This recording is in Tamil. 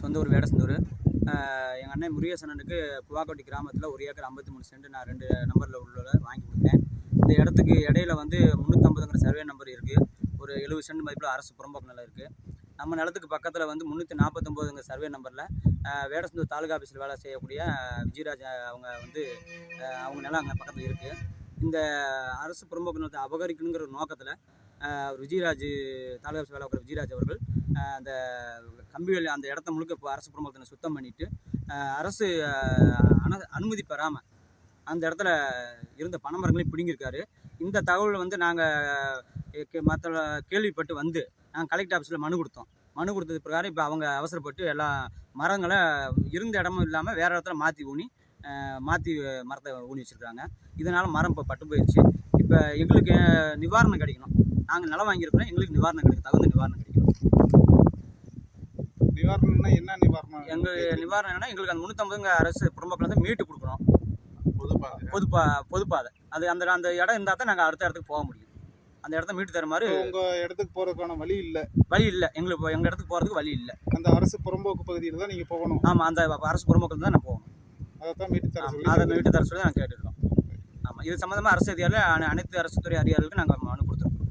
சொந்த ஊர் வேடசந்தூர். எங்கள் அண்ணன் முருகேசனனுக்கு புவாக்கோட்டி கிராமத்தில் ஒரு ஏக்கர் ஐம்பத்தி மூணு சென்ட் நான் ரெண்டு நம்பரில் உள்ள வாங்கி கொடுத்தேன். இந்த இடத்துக்கு இடையில வந்து முந்நூற்றம்பதுங்கிற சர்வே நம்பர் இருக்குது ஒரு எழுபது சென்ட் மதிப்பில் அரசு புறம்போக்கு நிலம் இருக்குது நம்ம நிலத்துக்கு பக்கத்தில் வந்து முந்நூற்றி நாற்பத்தொம்போதுங்க சர்வே நம்பரில் வேடசந்தூர் தாலுகா ஆஃபீஸில் வேலை செய்யக்கூடிய விஜயராஜ் அவங்க வந்து அவங்க நிலம் அங்கே பக்கத்தில் இருக்குது இந்த அரசு புறம்போக்கு நிலத்தை அபகரிக்கணுங்கிற ஒரு நோக்கத்தில் விஜயராஜ் தாலுகா ஆஃபீஸ் வேலை பார்க்குற விஜயராஜ் அவர்கள் அந்த கம்பிகள் அந்த இடத்த முழுக்க இப்போ அரசு புறம்போக்கு சுத்தம் பண்ணிட்டு அரசு அன அனு அனுமதி பெறாமல் அந்த இடத்துல இருந்த பனைமரங்களையும் பிடுங்கியிருக்காரு. இந்த தகவல் வந்து நாங்கள் மற்ற கேள்விப்பட்டு வந்து நாங்கள் கலெக்டர் ஆஃபீஸில் மனு கொடுத்தோம். மனு கொடுத்தது பிரகாரம் இப்போ அவங்க அவசரப்பட்டு எல்லா மரங்களை இருந்த இடமும் இல்லாமல் வேறு இடத்துல மாற்றி ஊனி மாற்றி மரத்தை ஊனி வச்சுருக்காங்க. இதனால் மரம் இப்போ பட்டு போயிடுச்சு இப்போ எங்களுக்கு நிவாரணம் கிடைக்கணும். நாங்கள் நிலம் வாங்கியிருக்கிறோம். எங்களுக்கு நிவாரணம் கிடைக்கும். தகுந்த நிவாரணம் கிடைக்கணும் நிவாரணம்னா என்ன நிவாரணம்? எங்கள் நிவாரணம் என்னன்னா எங்களுக்கு அந்த முந்நூற்றம்பதுங்க அரசு புறம்போக்கில் வந்து மீட்டு பொதுப்பாதை பொதுப்பா பொதுப்பாதை அது அந்த அந்த இடம் இருந்தால் தான் நாங்கள் அடுத்த இடத்துக்கு போக முடியும். அந்த இடத்த மீட்டு தர மாதிரி இப்போ உங்க இடத்துக்கு போறதுக்கான வழி இல்ல. வழி இல்லை. எங்களுக்கு எங்கள் இடத்துக்கு போகிறதுக்கு வழி இல்லை. அந்த அரசு புறம்போக்கு பகுதியில் தான் நீங்க போகணும். ஆமாம் அந்த அரசு புறம்போக்கில் தான் நான் போகணும். அதை தான் மீட்டு தர அதை மீட்டு தர சொல்லி நாங்கள் கேட்டுருக்கோம். ஆமாம் இது சம்மந்தமாக அரசு அதிகாரியில் அனைத்து அரசு துறை அதிகாரிகளுக்கு நாங்கள் மனு கொடுத்துருக்கோம்.